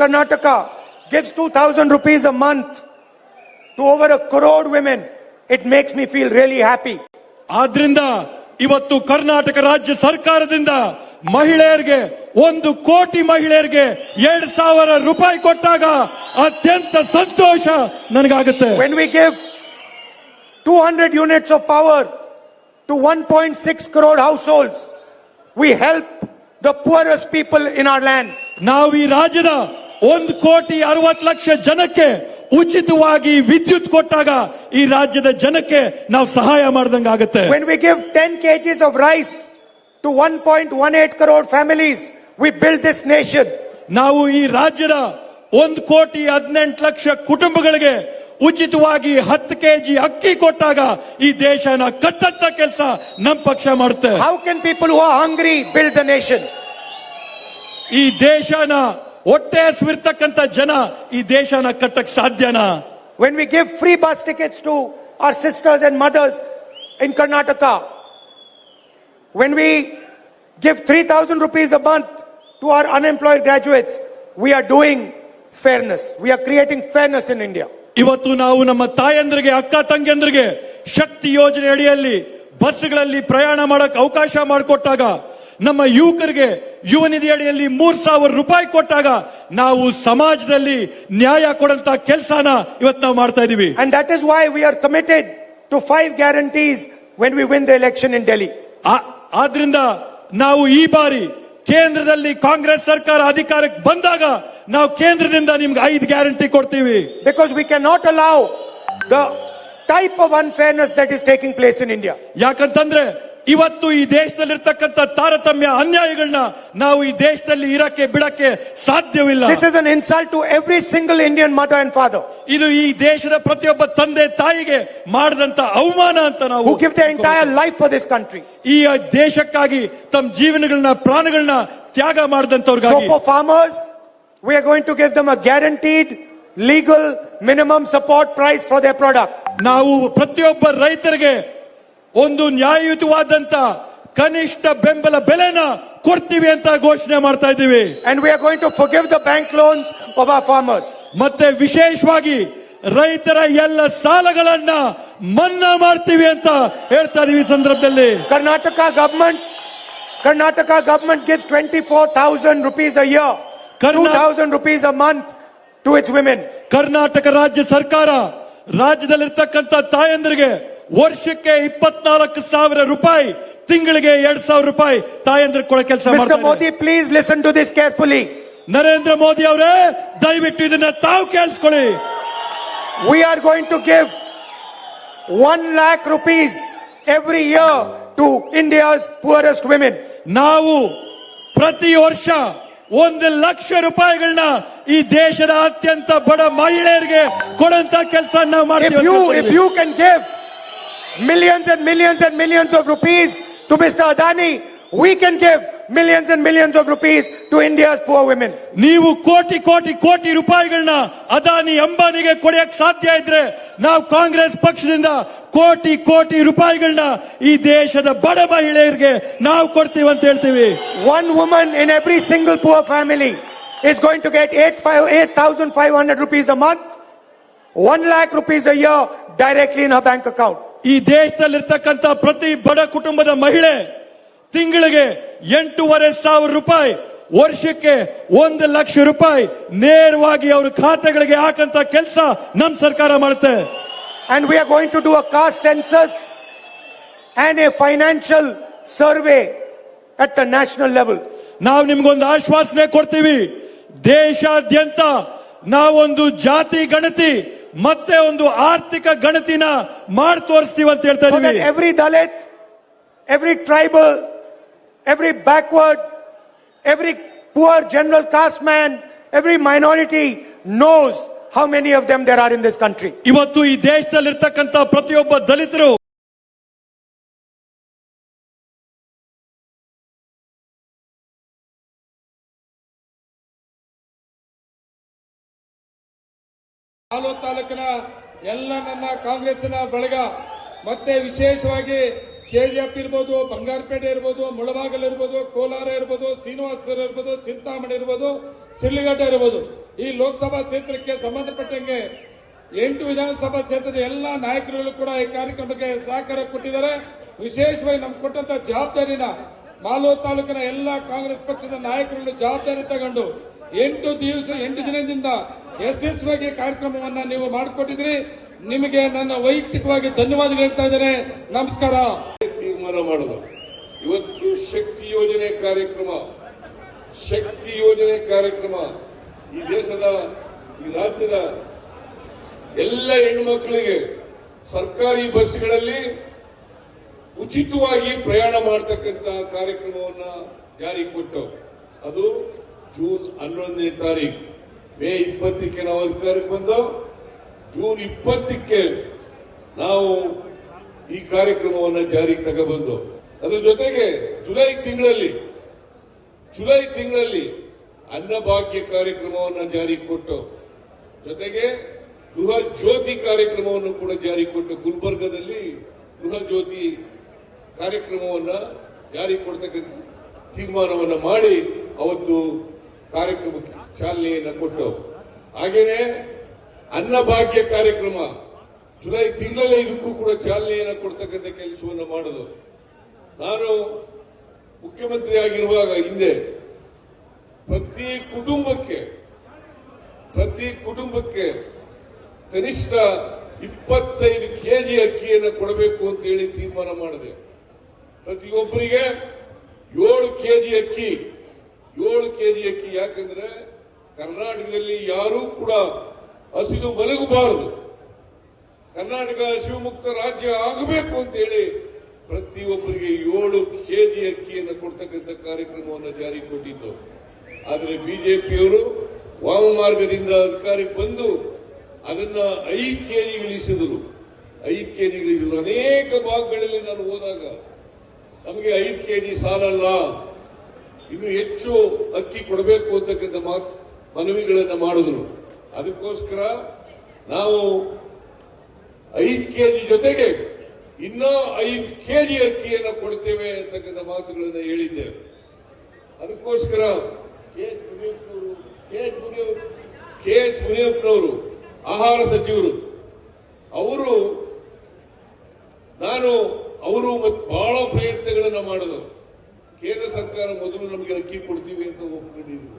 Karnataka gives 2000 rupees a month to over a crore women, it makes me feel really happy. ಆದ್ರಿಂದ ಇವತ್ತು ಕರ್ನಾಟಕ ರಾಜ್ಯ ಸರ್ಕಾರದಿಂದ ಮಹಿಳೆಯರಿಗೆ ಒಂದು ಕೋಟಿ ಮಹಿಳೆಯರಿಗೆ ಎರಡ್ ಸಾವಿರ ರೂಪಾಯಿ ಕೊಟ್ಟಾಗ ಅತ್ಯಂತ ಸಂತೋಷ ನನಗಾಗುತ್ತೆ When we give 200 units of power to 1.6 crore households, we help the poorest people in our land. ನಾವು ಈ ರಾಜ್ಯದ ಒಂದು ಕೋಟಿ ಅರವತ್ತು ಲಕ್ಷ ಜನಕ್ಕೆ ಉಚಿತವಾಗಿ ವಿದ್ಯುತ್ ಕೊಟ್ಟಾಗ ಈ ರಾಜ್ಯದ ಜನಕ್ಕೆ ನಾವು ಸಹಾಯ ಮಾಡ್ದಂಗಾಗತ್ತೆ When we give 10 kgs of rice to 1.18 crore families, we build this nation. ನಾವು ಈ ರಾಜ್ಯದ ಒಂದು ಕೋಟಿ ಹದಿನೆಂಟು ಲಕ್ಷ ಕುಟುಂಬಗಳಿಗೆ ಉಚಿತವಾಗಿ ಹತ್ತು ಕೆಜಿ ಅಕ್ಕಿ ಕೊಟ್ಟಾಗ ಈ ದೇಶನ ಕಟ್ಟಂತ ಕೆಲಸ ನಮ್ಮ ಪಕ್ಷ ಮಾಡುತ್ತೆ How can people who are hungry build the nation? ಈ ದೇಶನ ಹೊಟ್ಟೆ ಹಸಿರ್ತಕ್ಕಂತ ಜನ ಈ ದೇಶನ ಕಟ್ಟಕ್ ಸಾಧ್ಯನಾ? When we give free bus tickets to to sisters and mothers in Karnataka when we give three 3,000 rupees a month to our unemployed graduates we are doing fairness we are creating fairness in India ಇವತ್ತು ನಾವು ನಮ್ಮ ತಾಯಂದ್ರಿಗೆ ಅಕ್ಕ ತಂಗಿಯಂದ್ರಿಗೆ ಶಕ್ತಿ ಯೋಜನೆ ಅಡಿಯಲ್ಲಿ ಬಸ್ಗಳಲ್ಲಿ ಪ್ರಯಾಣ ಮಾಡಕ್ ಅವಕಾಶ ಮಾಡಿಕೊಟ್ಟಾಗ ನಮ್ಮ ಯುವಕರಿಗೆ ಯುವ ನಿಧಿಯಡಿಯಲ್ಲಿ ಮೂರು ಸಾವಿರ ರೂಪಾಯಿ ಕೊಟ್ಟಾಗ ನಾವು ಸಮಾಜದಲ್ಲಿ ನ್ಯಾಯ ಕೊಡಂತ ಕೆಲಸನ ಇವತ್ತು ನಾವು ಮಾಡ್ತಾ ಇದೀವಿ. And that is why we are committed to five guarantees when we win the election in Delhi ಆದ್ರಿಂದ ನಾವು ಈ ಬಾರಿ ಕೇಂದ್ರದಲ್ಲಿ ಕಾಂಗ್ರೆಸ್ ಸರ್ಕಾರ ಅಧಿಕಾರಕ್ಕೆ ಬಂದಾಗ ನಾವು ಕೇಂದ್ರದಿಂದ ನಿಮ್ಗೆ ಐದು ಗ್ಯಾರಂಟಿ ಕೊಡ್ತೀವಿ. Because we can not allow the type of unfairness that is taking place in India ಯಾಕಂತಂದ್ರೆ ಇವತ್ತು ಈ ದೇಶದಲ್ಲಿರ್ತಕ್ಕಂಥ ತಾರತಮ್ಯ ಅನ್ಯಾಯಗಳನ್ನ ನಾವು ಈ ದೇಶದಲ್ಲಿ ಇರಕ್ಕೆ ಬಿಡಕ್ಕೆ ಸಾಧ್ಯವಿಲ್ಲ this is an insult to every single Indian mother and father ಇದು ಈ ದೇಶದ ಪ್ರತಿಯೊಬ್ಬ ತಂದೆ ತಾಯಿಗೆ ಮಾಡಿದಂತ ಅವಮಾನ ಅಂತ ನಾವು who give their entire life for this country. ಈ ದೇಶಕ್ಕಾಗಿ ತಮ್ಮ ಜೀವನಗಳನ್ನ ಪ್ರಾಣಗಳನ್ನ ತ್ಯಾಗ ಮಾಡಿದಂತವ್ರಿಗಾಗಿ for farmers we are going to give them a guaranteed legal minimum support price for their product. ನಾವು ಪ್ರತಿಯೊಬ್ಬ ರೈತರಿಗೆ ಒಂದು ನ್ಯಾಯಯುತವಾದಂತ ಕನಿಷ್ಠ ಬೆಂಬಲ ಬೆಲೆನ ಕೊಡ್ತೀವಿ ಅಂತ ಘೋಷಣೆ ಮಾಡ್ತಾ ಇದ್ದೀವಿ. And we're going to waive the bank loans of a farmers ಮತ್ತೆ ವಿಶೇಷವಾಗಿ ರೈತರ ಎಲ್ಲ ಸಾಲಗಳನ್ನ ಮನ್ನಾ ಮಾಡ್ತೀವಿ ಅಂತ ಹೇಳ್ತಾ ಇದೀವಿ ಸಂದರ್ಭದಲ್ಲಿ. Karnataka government Karnataka government gives twenty four thousand rupees a year two thousand rupees a month to its women Karnataka ರಾಜ್ಯ ಸರ್ಕಾರ ರಾಜ್ಯದಲ್ಲಿರ್ತಕ್ಕಂಥ ತಾಯಂದಿರಿಗೆ ವರ್ಷಕ್ಕೆ ಇಪ್ಪತ್ನಾಲ್ಕು ಸಾವಿರ ರೂಪಾಯಿ ತಿಂಗಳಿಗೆ ಎರಡ್ ಸಾವಿರ ರೂಪಾಯಿ ತಾಯಂದ್ರ ಕೊಡೋ ಕೆಲಸ. ಮಾಡ್ತಾರೆ Modi please listen to this carefully. Narendra Modi ಅವರೇ ದಯವಿಟ್ಟು ಇದನ್ನ ತಾವು ಕೇಳಿಸ್ಕೊಳ್ಳಿ We are going to give 1 lakh rupees every year to India's poorest women. ನಾವು ಪ್ರತಿ ವರ್ಷ ಒಂದು ಲಕ್ಷ ರೂಪಾಯಿಗಳನ್ನ ಈ ದೇಶದ ಅತ್ಯಂತ ಬಡ ಮಹಿಳೆಯರಿಗೆ ಕೊಡಂತ ಕೆಲಸ ನಾವು ಮಾಡ್ತೀವಿ you can if millions and millions and millions of rupees to Mr. Adani, we can give millions and millions of rupees to India's poor women. ನೀವು ಕೋಟಿ ಕೋಟಿ ಕೋಟಿ ರೂಪಾಯಿಗಳನ್ನ ಅದಾನಿ ಅಂಬಾನಿಗೆ ಕೊಡಕ್ ಸಾಧ್ಯ ಇದ್ರೆ ನಾವು ಕಾಂಗ್ರೆಸ್ ಪಕ್ಷದಿಂದ ಕೋಟಿ ಕೋಟಿ ರೂಪಾಯಿಗಳನ್ನ ಈ ದೇಶದ ಬಡ ಮಹಿಳೆಯರಿಗೆ ನಾವು ಕೊಡ್ತೀವಿ ಅಂತ ಹೇಳ್ತೀವಿ One woman in every single poor family is going to get 8 five- 8,500 rupees a month, 1 lakh rupees a year directly in her bank account. ಈ ದೇಶದಲ್ಲಿರ್ತಕ್ಕಂಥ ಪ್ರತಿ ಬಡ ಕುಟುಂಬದ ಮಹಿಳೆ ತಿಂಗಳಿಗೆ ಎಂಟೂವರೆ ಸಾವಿರ ರೂಪಾಯಿ ವರ್ಷಕ್ಕೆ ಒಂದು ಲಕ್ಷ ರೂಪಾಯಿ ನೇರವಾಗಿ ಅವ್ರ ಖಾತೆಗಳಿಗೆ ಹಾಕಂತ ಕೆಲಸ ನಮ್ಮ ಸರ್ಕಾರ ಮಾಡುತ್ತೆ. And we are going to do a caste census and a financial survey at the national level ನಾವು ನಿಮ್ಗೊಂದು ಆಶ್ವಾಸನೆ ಕೊಡ್ತೀವಿ. ದೇಶಾದ್ಯಂತ ನಾವೊಂದು ಜಾತಿ ಗಣತಿ ಮತ್ತೆ ಒಂದು ಆರ್ಥಿಕ ಗಣತಿನ ಮಾಡಿ ತೋರಿಸ್ತೀವಿ ಅಂತ ಹೇಳ್ತಾ So that ಇದೀವಿ every Dalit, every tribal, every backward, every poor general caste man, every minority knows how many of them there are in this country. ಇವತ್ತು ಈ ದೇಶದಲ್ಲಿರ್ತಕ್ಕಂಥ ಪ್ರತಿಯೊಬ್ಬ ದಲಿತರು ಹಾಲು ತಾಲೂಕಿನ ಎಲ್ಲ ನನ್ನ ಕಾಂಗ್ರೆಸ್ನ ಬಳಗ, ಮತ್ತೆ ವಿಶೇಷವಾಗಿ ಕೆಜಿಎಫ್ ಇರ್ಬೋದು, ಬಂಗಾರಪೇಟೆ ಇರ್ಬೋದು, ಮುಳಬಾಗಲ್ ಇರ್ಬೋದು, ಕೋಲಾರ ಇರ್ಬೋದು ಶ್ರೀನಿವಾಸಪುರ ಇರ್ಬೋದು ಚಿಂತಾಮಣಿ ಇರ್ಬೋದು ಸಿರ್ಲಿಘಟ್ಟ ಇರ್ಬೋದು. ಈ ಲೋಕಸಭಾ ಕ್ಷೇತ್ರಕ್ಕೆ ಸಂಬಂಧಪಟ್ಟಂಗೆ ಎಂಟು ವಿಧಾನಸಭಾ ಕ್ಷೇತ್ರದ ಎಲ್ಲ ನಾಯಕರುಗಳು ಕೂಡ ಈ ಕಾರ್ಯಕ್ರಮಕ್ಕೆ ಸಹಕಾರ ಕೊಟ್ಟಿದ್ದಾರೆ. ವಿಶೇಷವಾಗಿ ನಮ್ಗೆ ಕೊಟ್ಟಂತ ಜವಾಬ್ದಾರಿನ ಮಾಲೂರು ತಾಲೂಕಿನ ಎಲ್ಲ ಕಾಂಗ್ರೆಸ್ ಪಕ್ಷದ ನಾಯಕರುಗಳು ಜವಾಬ್ದಾರಿ ತಗೊಂಡು ಎಂಟು ದಿವಸ, ಎಂಟು ದಿನದಿಂದ ಯಶಸ್ವಿಯಾಗಿ ಕಾರ್ಯಕ್ರಮವನ್ನ ನೀವು ಮಾಡಿಕೊಟ್ಟಿದ್ರಿ ನಿಮಗೆ ನನ್ನ ವೈಯಕ್ತಿಕವಾಗಿ ಧನ್ಯವಾದಗಳು ಹೇಳ್ತಾ ಇದ್ದೇನೆ. ನಮಸ್ಕಾರ. ತೀರ್ಮಾನ ಮಾಡುದು ಇವತ್ತು ಶಕ್ತಿ ಯೋಜನೆ ಕಾರ್ಯಕ್ರಮ. ಶಕ್ತಿ ಯೋಜನೆ ಕಾರ್ಯಕ್ರಮ. ಈ ದೇಶದ, ಈ ರಾಜ್ಯದ ಎಲ್ಲ ಹೆಣ್ಣುಮಕ್ಕಳಿಗೆ ಸರ್ಕಾರಿ ಬಸ್ಗಳಲ್ಲಿ ಉಚಿತವಾಗಿ ಪ್ರಯಾಣ ಮಾಡತಕ್ಕಂತ ಕಾರ್ಯಕ್ರಮವನ್ನ ಜಾರಿ ಕೊಟ್ಟು ಅದು ಜೂನ್ ಹನ್ನೊಂದನೇ ತಾರೀಕು. ಮೇ ಇಪ್ಪತ್ತಕ್ಕೆ ನಾವು ಅಧಿಕಾರಕ್ಕೆ ಬಂದು ಜೂನ್ ಇಪ್ಪತ್ತಕ್ಕೆ ನಾವು ಈ ಕಾರ್ಯಕ್ರಮವನ್ನು ಜಾರಿಗೆ ತಗೊಬಂದು, ಅದ್ರ ಜೊತೆಗೆ ಜುಲೈ ತಿಂಗಳಲ್ಲಿ ಜುಲೈ ತಿಂಗಳಲ್ಲಿ ಅನ್ನಭಾಗ್ಯ ಕಾರ್ಯಕ್ರಮವನ್ನು ಜಾರಿಗೆ ಕೊಟ್ಟು, ಜೊತೆಗೆ ಗೃಹ ಜ್ಯೋತಿ ಕಾರ್ಯಕ್ರಮವನ್ನು ಕೂಡ ಜಾರಿ ಕೊಟ್ಟು ಗುಲ್ಬರ್ಗದಲ್ಲಿ ಗೃಹ ಜ್ಯೋತಿ ಕಾರ್ಯಕ್ರಮವನ್ನು ಜಾರಿ ಕೊಡ್ತಕ್ಕಂಥ ತೀರ್ಮಾನವನ್ನು ಮಾಡಿ, ಅವತ್ತು ಕಾರ್ಯಕ್ರಮಕ್ಕೆ ಚಾಲನೆಯನ್ನು ಕೊಟ್ಟು. ಹಾಗೇನೆ ಅನ್ನಭಾಗ್ಯ ಕಾರ್ಯಕ್ರಮ, ಜುಲೈ ತಿಂಗಳಲ್ಲೇ ಇದಕ್ಕೂ ಕೂಡ ಚಾಲನೆಯನ್ನು ಕೊಡ್ತಕ್ಕಂಥ ಕೆಲಸವನ್ನು ಮಾಡೋದು. ನಾನು ಮುಖ್ಯಮಂತ್ರಿ ಆಗಿರುವಾಗ ಹಿಂದೆ ಪ್ರತಿ ಕುಟುಂಬಕ್ಕೆ ಪ್ರತಿ ಕುಟುಂಬಕ್ಕೆ ಕನಿಷ್ಠ ಇಪ್ಪತ್ತೈದು ಕೆಜಿ ಅಕ್ಕಿಯನ್ನು ಕೊಡಬೇಕು ಅಂತ ಹೇಳಿ ತೀರ್ಮಾನ ಮಾಡಿದೆ. ಪ್ರತಿಯೊಬ್ಬರಿಗೆ ಏಳು ಕೆಜಿ ಅಕ್ಕಿ ಏಳು ಕೆಜಿ ಅಕ್ಕಿ ಯಾಕಂದ್ರೆ ಕರ್ನಾಟಕದಲ್ಲಿ ಯಾರೂ ಕೂಡ ಹಸಿದು ಮಲಗಬಾರದು. ಕರ್ನಾಟಕ ಶಿವಮುಕ್ತ ರಾಜ್ಯ ಆಗಬೇಕು ಅಂತ ಹೇಳಿ ಪ್ರತಿಯೊಬ್ಬರಿಗೆ ಏಳು ಕೆಜಿ ಅಕ್ಕಿಯನ್ನು ಕೊಡ್ತಕ್ಕಂಥ ಕಾರ್ಯಕ್ರಮವನ್ನು ಜಾರಿ ಕೊಟ್ಟಿದ್ದು ಆದರೆ ಬಿಜೆಪಿಯವರು ವಾಮ ಮಾರ್ಗದಿಂದ ಅಧಿಕಾರಕ್ಕೆ ಬಂದು ಅದನ್ನ ಐದು ಕೆಜಿ ಇಳಿಸಿದರು. ಐದು ಕೆಜಿ ಇಳಿಸಿದ್ರು. ಅನೇಕ ಭಾಗಗಳಲ್ಲಿ ನಾನು ಹೋದಾಗ ನಮಗೆ ಐದು ಕೆಜಿ ಸಾಲಲ್ಲ. ಇನ್ನು ಹೆಚ್ಚು ಅಕ್ಕಿ ಕೊಡಬೇಕು ಅಂತಕ್ಕಂಥ ಮನವಿಗಳನ್ನು ಮಾಡಿದ್ರು. ಅದಕ್ಕೋಸ್ಕರ ನಾವು ಐದು ಕೆಜಿ ಜೊತೆಗೆ ಇನ್ನೂ ಐದು ಕೆಜಿ ಅಕ್ಕಿಯನ್ನು ಕೊಡ್ತೇವೆ ಅಂತಕ್ಕಂಥ ಮಾತುಗಳನ್ನು ಹೇಳಿದ್ದೇವೆ. ಅದಕ್ಕೋಸ್ಕರ K H K H Muniyappa, K H ಮುನಿಯಪ್ಪನವರು, ಆಹಾರ ಸಚಿವರು, ಅವರು, ನಾನು, ಅವರು ಬಹಳ ಪ್ರಯತ್ನಗಳನ್ನು ಮಾಡಿದರು. ಸರ್ಕಾರ ಮೊದಲು ನಮಗೆ ಅಕ್ಕಿ ಕೊಡ್ತೀವಿ ಅಂತ ಒಪ್ಕೊಂಡಿದ್ರು.